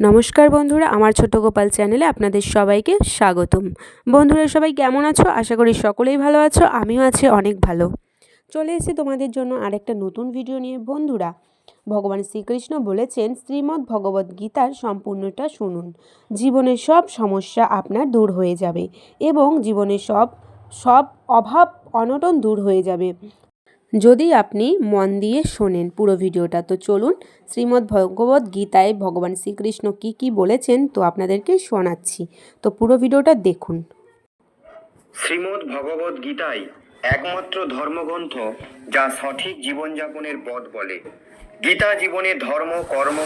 নমস্কার বন্ধুরা, আমার ছোট গোপাল চ্যানেলে আপনাদের সবাইকে স্বাগতম। বন্ধুরা, সবাই কেমন আছো? আশা করি সকলেই ভালো আছো, আমিও আছি অনেক ভালো। চলে এসে তোমাদের জন্য আরেকটা নতুন ভিডিও নিয়ে। বন্ধুরা, ভগবান শ্রীকৃষ্ণ বলেছেন, শ্রীমদ্ ভগবদ্ গীতার সম্পূর্ণটা শুনুন। জীবনের সব সমস্যা আপনার দূর হয়ে যাবে এবং জীবনের সব সব অভাব অনটন দূর হয়ে যাবে। যদি আপনি মন দিয়ে শোনেন পুরো ভিডিওটা, তো চলুন শ্রীমদ্ ভগবদ্ গীতায় ভগবান শ্রীকৃষ্ণ কি কি বলেছেন, তো আপনাদেরকে শোনাচ্ছি। তো পুরো ভিডিওটা দেখুন। শ্রীমদ্ ভগবদ গীতাই একমাত্র ধর্মগ্রন্থ যা সঠিক জীবনযাপনের পথ বলে। গীতা জীবনে ধর্ম, কর্ম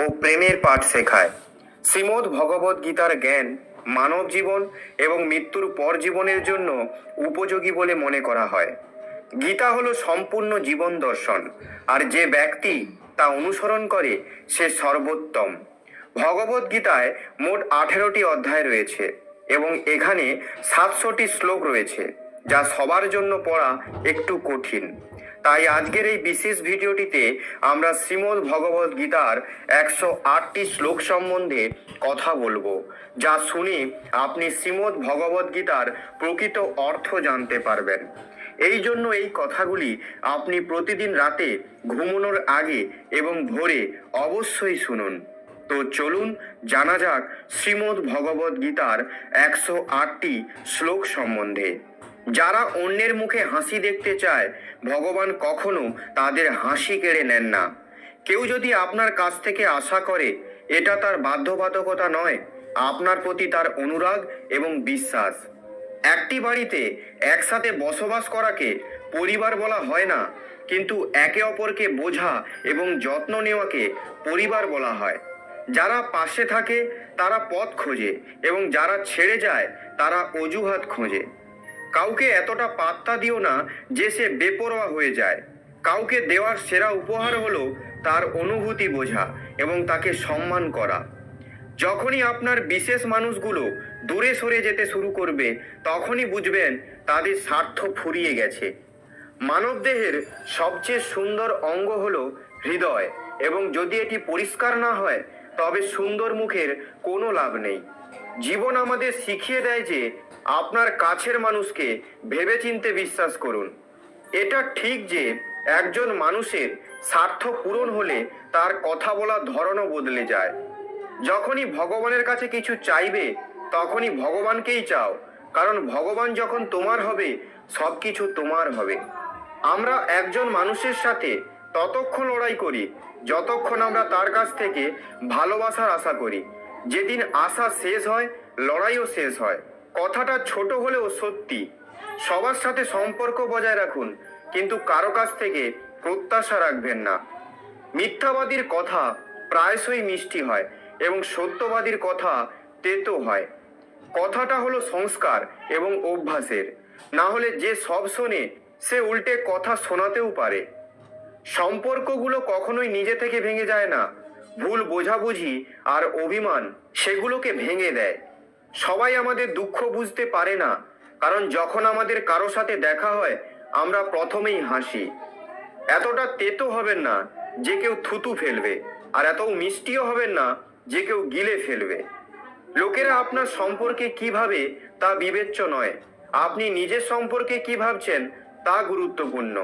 ও প্রেমের পাঠ শেখায়। শ্রীমদ্ ভগবদ গীতার জ্ঞান মানব জীবন এবং মৃত্যুর পর জীবনের জন্য উপযোগী বলে মনে করা হয়। গীতা হলো সম্পূর্ণ জীবন দর্শন, আর যে ব্যক্তি তা অনুসরণ করে, সে সর্বোত্তম। ভগবদ গীতায় মোট আঠেরোটি অধ্যায় রয়েছে, এবং এখানে সাতশোটি শ্লোক রয়েছে, যা সবার জন্য পড়া একটু কঠিন। তাই আজকের এই বিশেষ ভিডিওটিতে আমরা শ্রীমদ ভগবদ গীতার একশো আটটি শ্লোক সম্বন্ধে কথা বলব, যা শুনে আপনি শ্রীমদ ভগবদ গীতার প্রকৃত অর্থ জানতে পারবেন। এই জন্য এই কথাগুলি আপনি প্রতিদিন রাতে ঘুমানোর আগে এবং ভোরে অবশ্যই শুনুন। তো চলুন, জানা যাক শ্রীমদ্ ভগবদ গীতার একশো আটটি শ্লোক সম্বন্ধে। যারা অন্যের মুখে হাসি দেখতে চায়, ভগবান কখনো তাদের হাসি কেড়ে নেন না। কেউ যদি আপনার কাছ থেকে আশা করে, এটা তার বাধ্যবাধকতা নয়, আপনার প্রতি তার অনুরাগ এবং বিশ্বাস। একটি বাড়িতে একসাথে বসবাস করাকে পরিবার বলা হয় না, কিন্তু একে অপরকে বোঝা এবং যত্ন নেওয়াকে পরিবার বলা হয়। যারা পাশে থাকে, তারা পথ খোঁজে এবং যারা ছেড়ে যায়, তারা অজুহাত খোঁজে। কাউকে এতটা পাত্তা দিও না যে সে বেপরোয়া হয়ে যায়। কাউকে দেওয়ার সেরা উপহার হলো তার অনুভূতি বোঝা এবং তাকে সম্মান করা। যখনই আপনার বিশেষ মানুষগুলো দূরে সরে যেতে শুরু করবে, তখনই বুঝবেন তাদের স্বার্থ ফুরিয়ে গেছে। মানবদেহের সবচেয়ে সুন্দর অঙ্গ হল হৃদয় এবং যদি এটি পরিষ্কার না হয়, তবে সুন্দর মুখের কোনো লাভ নেই। জীবন আমাদের শিখিয়ে দেয় যে আপনার কাছের মানুষকে ভেবেচিন্তে বিশ্বাস করুন। এটা ঠিক যে একজন মানুষের স্বার্থ পূরণ হলে তার কথা বলার ধরনও বদলে যায়। যখনই ভগবানের কাছে কিছু চাইবে তখনই ভগবানকেই চাও। কারণ ভগবান যখন তোমার হবে সব কিছু তোমার হবে। আমরা একজন মানুষের সাথে ততক্ষণ লড়াই করি, যতক্ষণ আমরা তার কাছ থেকে ভালোবাসার আশা করি। যেদিন আশা শেষ হয়, লড়াইও শেষ হয়। কথাটা ছোট হলেও সত্যি। সবার সাথে সম্পর্ক বজায় রাখুন, কিন্তু কারও কাছ থেকে প্রত্যাশা রাখবেন না। মিথ্যাবাদীর কথা প্রায়শই মিষ্টি হয় এবং সত্যবাদীর কথা তেতো হয়। কথাটা হলো সংস্কার এবং অভ্যাসের। না হলে যে সব শোনে, সে উল্টে কথা শোনাতেও পারে। সম্পর্কগুলো কখনোই নিজে থেকে ভেঙে যায় না। ভুল বোঝাবুঝি আর অভিমান সেগুলোকে ভেঙে দেয়। সবাই আমাদের দুঃখ বুঝতে পারে না, কারণ যখন আমাদের কারও সাথে দেখা হয়, আমরা প্রথমেই হাসি। এতটা তেতো হবেন না, যে কেউ থুতু ফেলবে, আর এত মিষ্টিও হবেন না, যে কেউ গিলে ফেলবে। লোকেরা আপনার সম্পর্কে কি ভাবে তা বিবেচ্য নয়। আপনি নিজের সম্পর্কে কি ভাবছেন তা গুরুত্বপূর্ণ।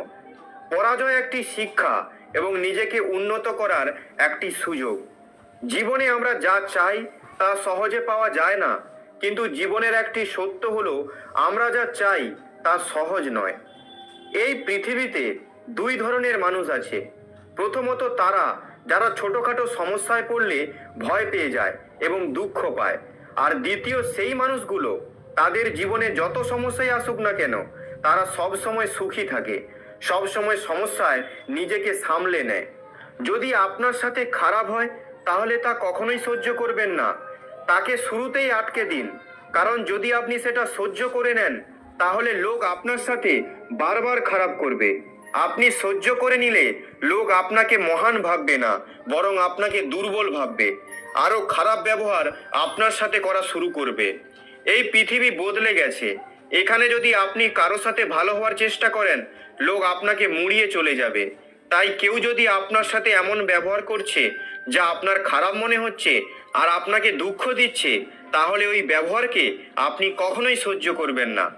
পরাজয় একটি শিক্ষা এবং নিজেকে উন্নত করার একটি সুযোগ। জীবনে আমরা যা চাই তা সহজে পাওয়া যায় না, কিন্তু জীবনের একটি সত্য হলো আমরা যা চাই তা সহজ নয়। এই পৃথিবীতে দুই ধরনের মানুষ আছে। প্রথমত তারা, যারা ছোটখাটো সমস্যায় পড়লে ভয় পেয়ে যায়। এবং দুঃখ পায়। আর দ্বিতীয় সেই মানুষগুলো, তাদের জীবনে যত সমস্যাই আসুক না কেন, তারা সব সময় সুখী থাকে। সব সময় সমস্যায় নিজেকে সামলে নেয়। যদি আপনার সাথে খারাপ হয়, তাহলে তা কখনোই সহ্য করবেন না। তাকে শুরুতেই আটকে দিন। কারণ যদি আপনি সেটা সহ্য করে নেন, তাহলে লোক আপনার সাথে বারবার খারাপ করবে। আপনি সহ্য করে নিলে লোক আপনাকে মহান ভাববে না, বরং আপনাকে দুর্বল ভাববে। আরও খারাপ ব্যবহার আপনার সাথে করা শুরু করবে। এই পৃথিবী বদলে গেছে। এখানে যদি আপনি কারও সাথে ভালো হওয়ার চেষ্টা করেন, লোক আপনাকে মুড়িয়ে চলে যাবে। তাই কেউ যদি আপনার সাথে এমন ব্যবহার করছে, যা আপনার খারাপ মনে হচ্ছে আর আপনাকে দুঃখ দিচ্ছে, তাহলে ওই ব্যবহারকে আপনি কখনোই সহ্য করবেন না।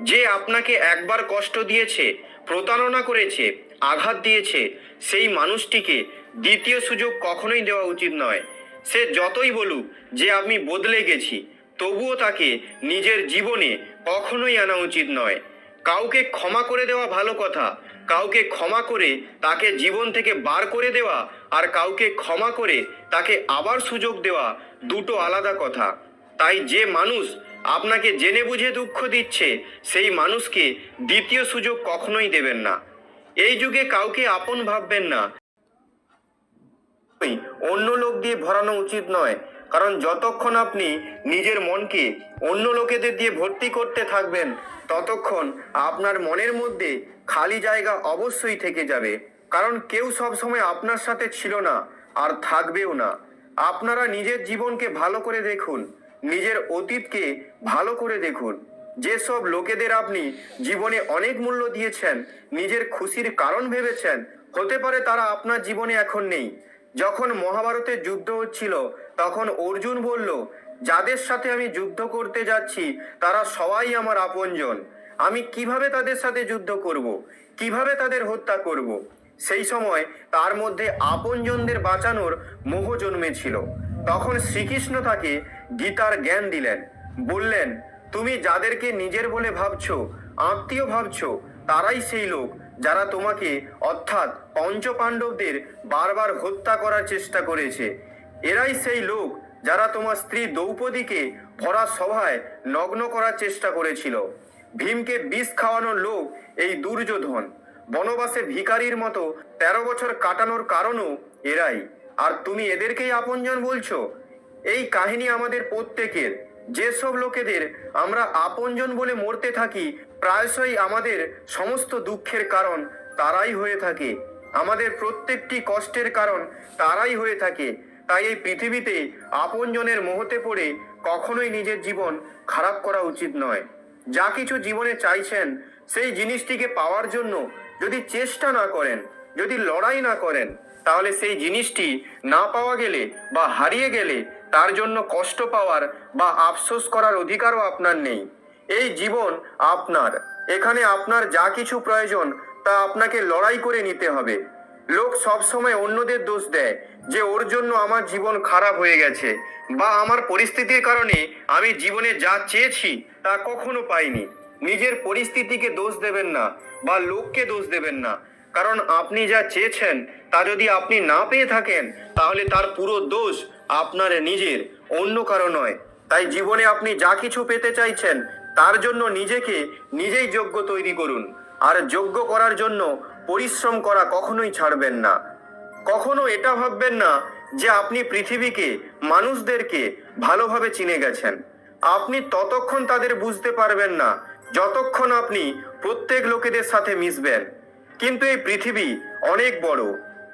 যে আপনাকে একবার কষ্ট দিয়েছে, প্রতারণা করেছে, আঘাত দিয়েছে, সেই মানুষটিকে দ্বিতীয় সুযোগ কখনোই দেওয়া উচিত নয়। সে যতই বলুক যে আমি বদলে গেছি, তবুও তাকে নিজের জীবনে কখনোই আনা উচিত নয়। কাউকে ক্ষমা করে দেওয়া ভালো কথা, কাউকে ক্ষমা করে তাকে জীবন থেকে বার করে দেওয়া আর কাউকে ক্ষমা করে তাকে আবার সুযোগ দেওয়া দুটো আলাদা কথা। তাই যে মানুষ আপনাকে জেনে বুঝে দুঃখ দিচ্ছে, সেই মানুষকে দ্বিতীয় সুযোগ কখনোই দেবেন না। এই যুগে কাউকে আপন ভাববেন না। অন্য লোক দিয়ে ভরানো উচিত নয়। কারণ যতক্ষণ আপনি নিজের মনকে অন্য লোকেদের দিয়ে ভর্তি করতে থাকবেন, ততক্ষণ আপনার মনের মধ্যে খালি জায়গা অবশ্যই থেকে যাবে। কারণ কেউ সবসময় আপনার সাথে ছিল না, আর থাকবেও না। আপনারা নিজের জীবনকে ভালো করে দেখুন, নিজের অতীতকে ভালো করে দেখুন। যেসব লোকেদের আপনি জীবনে অনেক মূল্য দিয়েছেন, নিজের খুশির কারণ ভেবেছেন, হতে পারে তারা আপনার জীবনে এখন নেই। যখন মহাভারতের যুদ্ধ হচ্ছিল, তখন অর্জুন বলল, যাদের সাথে আমি যুদ্ধ করতে যাচ্ছি, তারা সবাই আমার আপনজন। আমি কীভাবে তাদের সাথে যুদ্ধ করব? কীভাবে তাদের হত্যা করব? সেই সময় তার মধ্যে আপনজনদের বাঁচানোর মোহ জন্মেছিল। তখন শ্রীকৃষ্ণ তাকে গীতার জ্ঞান দিলেন। বললেন, তুমি যাদেরকে নিজের বলে ভাবছ, আত্মীয় ভাবছ, তারাই সেই লোক। যারা তোমাকে, অর্থাৎ পঞ্চপাণ্ডবদের বারবার হত্যা করার চেষ্টা করেছে, এরাই সেই লোক যারা তোমার স্ত্রী দ্রৌপদীকে ভরা সভায় নগ্ন করার চেষ্টা করেছিল। ভীমকে বিষ খাওয়ানোর লোক এই দুর্যোধন। বনবাসে ভিখারির মতো তেরো বছর কাটানোর কারণও এরাই। আর তুমি এদেরকেই আপনজন বলছো? এই কাহিনী আমাদের প্রত্যেকের। যেসব লোকেদের আমরা আপনজন বলে মরতে থাকি, প্রায়শই আমাদের সমস্ত দুঃখের কারণ তারাই হয়ে থাকে। আমাদের প্রত্যেকটি কষ্টের কারণ তারাই হয়ে থাকে। তাই এই পৃথিবীতে আপনজনের মোহতে পড়ে কখনোই নিজের জীবন খারাপ করা উচিত নয়। যা কিছু জীবনে চাইছেন, সেই জিনিসটিকে পাওয়ার জন্য যদি চেষ্টা না করেন, যদি লড়াই না করেন, তাহলে সেই জিনিসটি না পাওয়া গেলে বা হারিয়ে গেলে তার জন্য কষ্ট পাওয়ার বা আফসোস করার অধিকারও আপনার নেই। এই জীবন আপনার। এখানে আপনার যা কিছু প্রয়োজন তা আপনাকে লড়াই করে নিতে হবে। লোক সবসময় অন্যদের দোষ দেয় যে, ওর জন্য আমার জীবন খারাপ হয়ে গেছে বা আমার পরিস্থিতির কারণে আমি জীবনে যা চেয়েছি তা কখনো পাইনি। নিজের পরিস্থিতিকে দোষ দেবেন না বা লোককে দোষ দেবেন না। কারণ আপনি যা চেয়েছেন তা যদি আপনি না পেয়ে থাকেন, তাহলে তার পুরো দোষ আপনার নিজের, অন্য কারও নয়। তাই জীবনে আপনি যা কিছু পেতে চাইছেন, তার জন্য নিজেকে নিজেই যোগ্য তৈরি করুন। আর যোগ্য করার জন্য পরিশ্রম করা কখনোই ছাড়বেন না। কখনো এটা ভাববেন না যে আপনি পৃথিবীকে, মানুষদেরকে ভালোভাবে চিনে গেছেন। আপনি ততক্ষণ তাদের বুঝতে পারবেন না, যতক্ষণ আপনি প্রত্যেক লোকেদের সাথে মিশবেন। কিন্তু এই পৃথিবী অনেক বড়।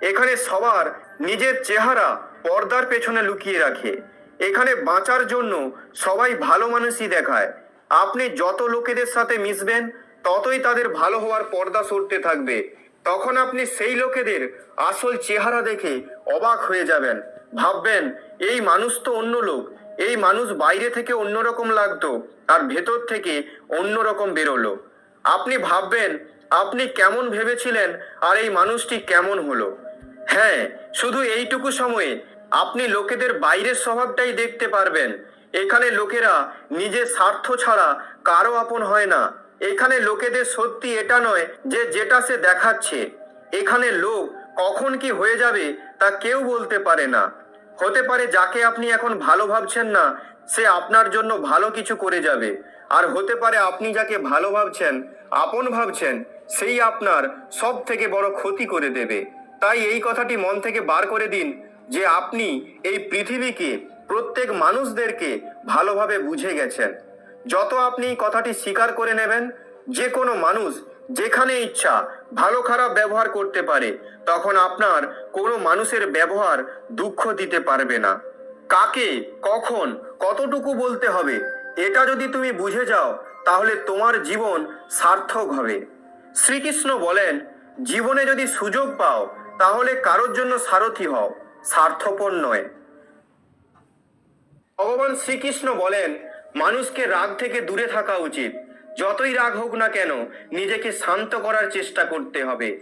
এখানে সবার নিজের চেহারা পর্দার পেছনে লুকিয়ে রাখে। এখানে বাঁচার জন্য সবাই ভালো মানুষই দেখায়। আপনি যত লোকেদের সাথে মিশবেন, ততই তাদের ভালো হওয়ার পর্দা সরতে থাকবে। তখন আপনি সেই লোকেদের আসল চেহারা দেখে অবাক হয়ে যাবেন। ভাববেন, এই মানুষ তো অন্য লোক। এই মানুষ বাইরে থেকে অন্যরকম লাগতো আর ভেতর থেকে অন্যরকম বেরোলো। আপনি ভাববেন, আপনি কেমন ভেবেছিলেন আর এই মানুষটি কেমন হলো? হ্যাঁ শুধু এইটুকু সময়ে আপনি লোকেদের বাইরের স্বভাবটাই দেখতে পারবেন। এখানে লোকেরা নিজের স্বার্থ ছাড়া কারও আপন হয় না। এখানে লোকেদের সত্যি এটা নয় যে যেটা সে দেখাচ্ছে। এখানে লোক কখন কি হয়ে যাবে তা কেউ বলতে পারে না। হতে পারে যাকে আপনি এখন ভালো ভাবছেন না, সে আপনার জন্য ভালো কিছু করে যাবে। আর হতে পারে আপনি যাকে ভালো ভাবছেন, আপন ভাবছেন, সেই আপনার সব থেকে বড় ক্ষতি করে দেবে। তাই এই কথাটি মন থেকে বার করে দিন। যে আপনি এই পৃথিবীকে প্রত্যেক মানুষদেরকে ভালোভাবে বুঝে গেছেন। যত আপনি কথাটি স্বীকার করে নেবেন, যে কোনো মানুষ যেখানে ইচ্ছা ভালো খারাপ ব্যবহার করতে পারে, তখন আপনার কোনো মানুষের ব্যবহার দুঃখ দিতে পারবে না। কাকে, কখন, কতটুকু বলতে হবে, এটা যদি তুমি বুঝে যাও, তাহলে তোমার জীবন সার্থক হবে। শ্রীকৃষ্ণ বলেন, জীবনে যদি সুযোগ পাও, তাহলে কারোর জন্য সারথি হও। স্বার্থপর নয়। ভগবান শ্রীকৃষ্ণ বলেন, মানুষকে রাগ থেকে দূরে থাকা উচিত। যতই রাগ হোক না কেন, নিজেকে শান্ত করার চেষ্টা করতে হবে।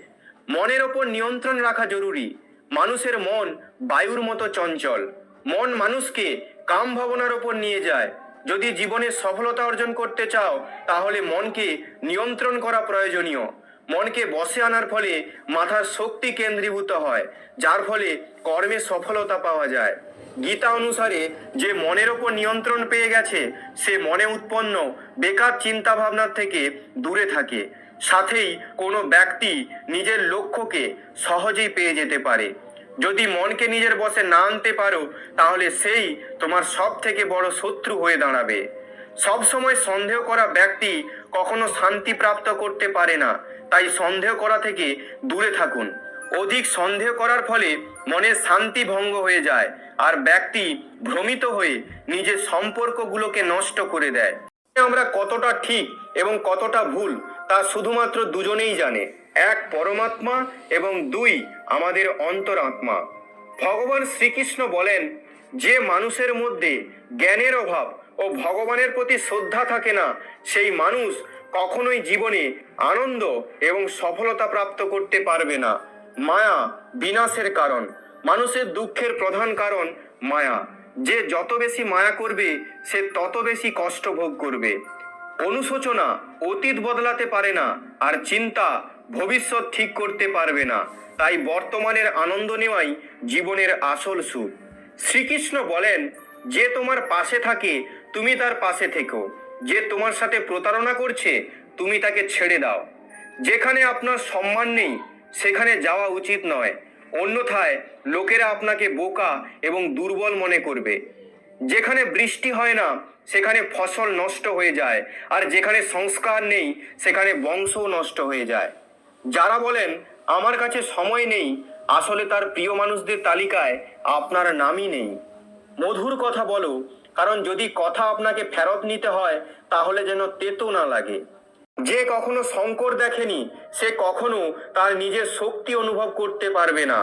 মনের ওপর নিয়ন্ত্রণ রাখা জরুরি। মানুষের মন বায়ুর মতো চঞ্চল। মন মানুষকে কাম ভাবনার ওপর নিয়ে যায়। যদি জীবনে সফলতা অর্জন করতে চাও, তাহলে মনকে নিয়ন্ত্রণ করা প্রয়োজনীয়। মনকে বসে আনার ফলে মাথার শক্তি কেন্দ্রীভূত হয়, যার ফলে কর্মে সফলতা পাওয়া যায়। গীতা অনুসারে যে মনের ওপর নিয়ন্ত্রণ পেয়ে গেছে, সে মনে উৎপন্ন, বেকার চিন্তা ভাবনার থেকে দূরে থাকে। সাথেই কোনো ব্যক্তি নিজের লক্ষ্যকে সহজেই পেয়ে যেতে পারে। যদি মনকে নিজের বসে না আনতে পারো, তাহলে সেই তোমার সব থেকে বড় শত্রু হয়ে দাঁড়াবে। সব সময় সন্দেহ করা ব্যক্তি কখনো শান্তি প্রাপ্ত করতে পারে না। তাই সন্দেহ করা থেকে দূরে থাকুন। অধিক সন্দেহ করার ফলে মনের শান্তি ভঙ্গ হয়ে যায় আর ব্যক্তি ভ্রমিত হয়ে নিজের সম্পর্কগুলোকে নষ্ট করে দেয়। আমরা কতটা ঠিক এবং কতটা ভুল তা শুধুমাত্র দুজনেই জানে। এক পরমাত্মা এবং দুই আমাদের অন্তরাত্মা। ভগবান শ্রীকৃষ্ণ বলেন, যে মানুষের মধ্যে জ্ঞানের অভাব ও ভগবানের প্রতি শ্রদ্ধা থাকে না, সেই মানুষ কখনোই জীবনে আনন্দ এবং সফলতা প্রাপ্ত করতে পারবে না। মায়া বিনাশের কারণ। মানুষের দুঃখের প্রধান কারণ মায়া। যে যত বেশি মায়া করবে, সে তত বেশি কষ্ট ভোগ করবে। অনুশোচনা অতীত বদলাতে পারে না আর চিন্তা ভবিষ্যৎ ঠিক করতে পারবে না। তাই বর্তমানের আনন্দ নেওয়াই জীবনের আসল সুখ। শ্রীকৃষ্ণ বলেন, যে তোমার পাশে থাকে, তুমি তার পাশে থেকো। যে তোমার সাথে প্রতারণা করছে, তুমি তাকে ছেড়ে দাও। যেখানে আপনার সম্মান নেই, সেখানে যাওয়া উচিত নয়। অন্যথায় লোকেরা আপনাকে বোকা এবং দুর্বল মনে করবে। যেখানে বৃষ্টি হয় না, সেখানে ফসল নষ্ট হয়ে যায়, আর যেখানে সংস্কার নেই, সেখানে বংশও নষ্ট হয়ে যায়। যারা বলেন, আমার কাছে সময় নেই, আসলে তার প্রিয় মানুষদের তালিকায় আপনার নামই নেই। মধুর কথা বলো কারণ যদি কথা আপনাকে ফেরত নিতে হয়, তাহলে যেন তেতো না লাগে। যে কখনো শঙ্কর দেখেনি, সে কখনো তার নিজের শক্তি অনুভব করতে পারবে না।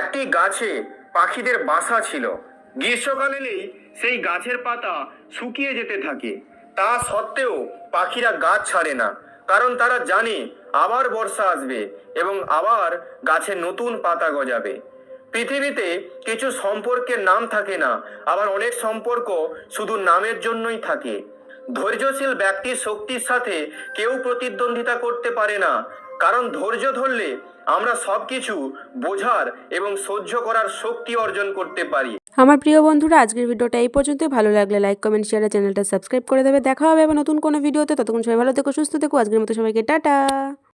একটি গাছে পাখিদের বাসা ছিল। গ্রীষ্মকাল সেই গাছের পাতা শুকিয়ে যেতে থাকে। তা সত্ত্বেও পাখিরা গাছ ছাড়ে না, কারণ তারা জানে আবার বর্ষা আসবে এবং আবার গাছে নতুন পাতা গজাবে। পৃথিবীতে কিছু সম্পর্কের নাম থাকে না, আবার অনেক সম্পর্ক শুধু নামের জন্যই থাকে। ধৈর্যশীল ব্যক্তির শক্তির সাথে কেউ প্রতিদ্বন্দ্বিতা করতে পারে না, কারণ ধৈর্য ধরলে আমরা সবকিছু বোঝার এবং সহ্য করার শক্তি অর্জন করতে পারি। আমার প্রিয় বন্ধুরা, আজকের ভিডিওটা এই পর্যন্ত ভালো লাগলে লাইক কমেন্ট শেয়ার চ্যানেলটা সাবস্ক্রাইব করে দেবে। দেখা হবে আবার নতুন কোনো ভিডিওতে। ততক্ষণ সবাই ভালো থেকো, সুস্থ থেকো। আজকের মতো সবাইকে টাটা।